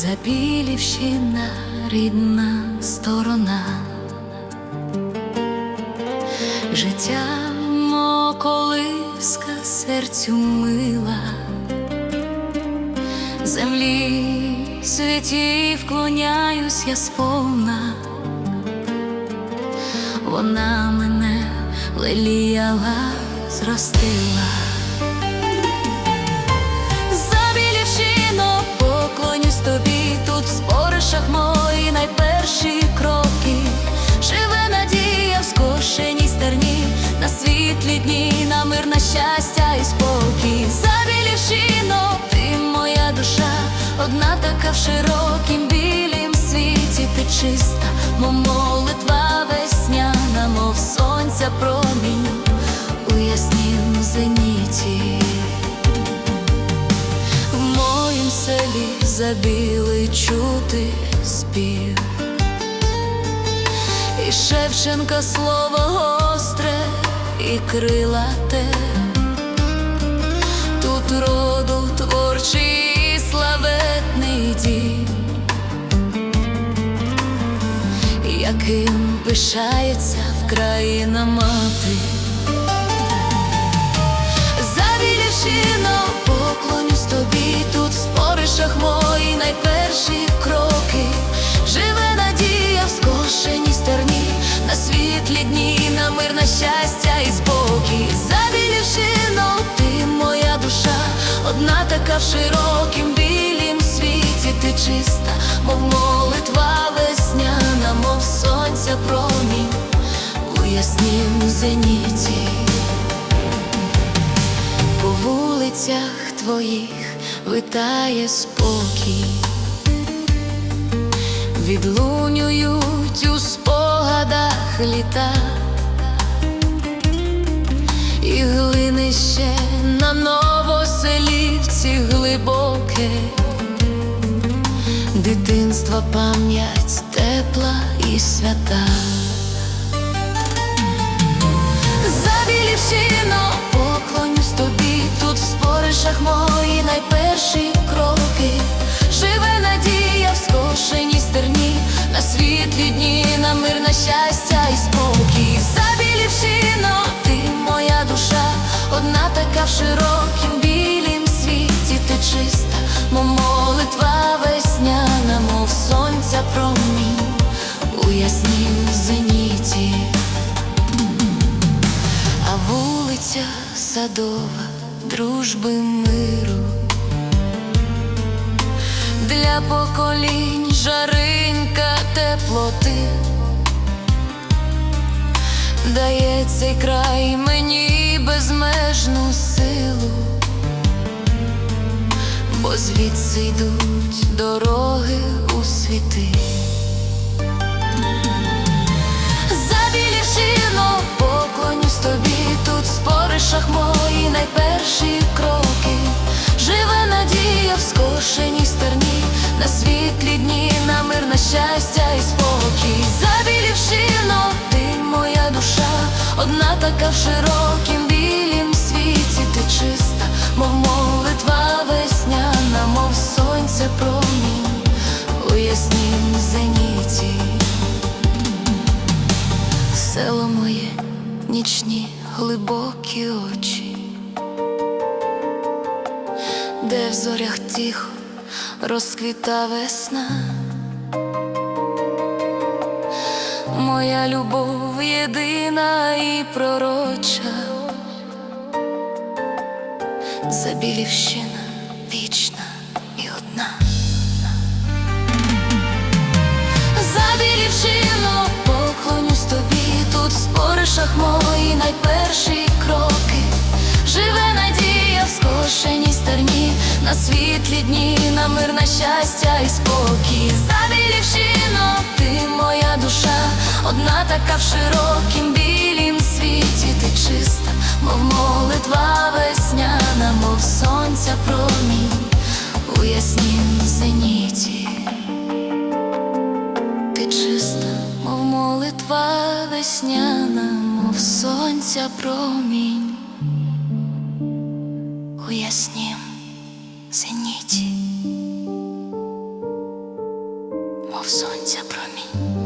Запілівщина рідна сторона, життя колиска серцю мила, землі святі вклоняюсь я сповна, вона мене леліяла, зростила. В широкім білім світі, ти чиста, мов молитва весняна, мов сонця промінь у яснім зеніті. В моїм селі забіли чути спів, і Шевченка слово гостре і крилате, пишається Вкраїна мати. Завілівщино, поклонюсь тобі, тут в споришах мої найперші кроки. Живе надія в скошеній стерні, на світлі дні, на мир, на щастя і спокій. Завілівщино, ти моя душа, одна така в широкім білім світі, ти чиста, мов молитва весняна, мов сонця промінь у яснім зеніті. По вулицях твоїх витає спокій, відлунюють у спогадах літа, і глине ще на новоселівці глибоке, дитинства пам'ять тепла свята. Забілівщино, поклонюсь тобі, тут в споришах мої найперші кроки. Живе надія в скошеній стерні, на світлі дні, на мир, на щастя і спокій. Забілівщино, ти моя душа, одна така в широкім вулиця садова, дружби миру, для поколінь жаринка теплоти, дає цей край мені безмежну силу, бо звідси йдуть дороги у світи. Споришах мої найперші кроки. Живе надія в скошеній стерні, на світлі дні, на мир, на щастя і спокій. Забілівщино, ти моя душа, одна така в широкім білім світі, ти чиста, мов молитва весняна, мов сонця промінь у яснім зеніті. Село моє, нічні глибокі очі, де в зорях тихо розквіта весна, моя любов єдина і пророча, Забілівщина вічна і одна. Забілівщино, поклонюсь тобі, тут споришах мої найперші кроки. Живе надія в скошеній стерні, на світлі дні, на мир, на щастя і спокій. Забілівщино, ти моя душа, одна така в широкім білім світі, ти чиста, мов молитва весняна, мов сонця промінь у яснім зеніті. Ти чиста, мов молитва весняна, мов сонця промінь у яснім зеніті, мов сонця промінь.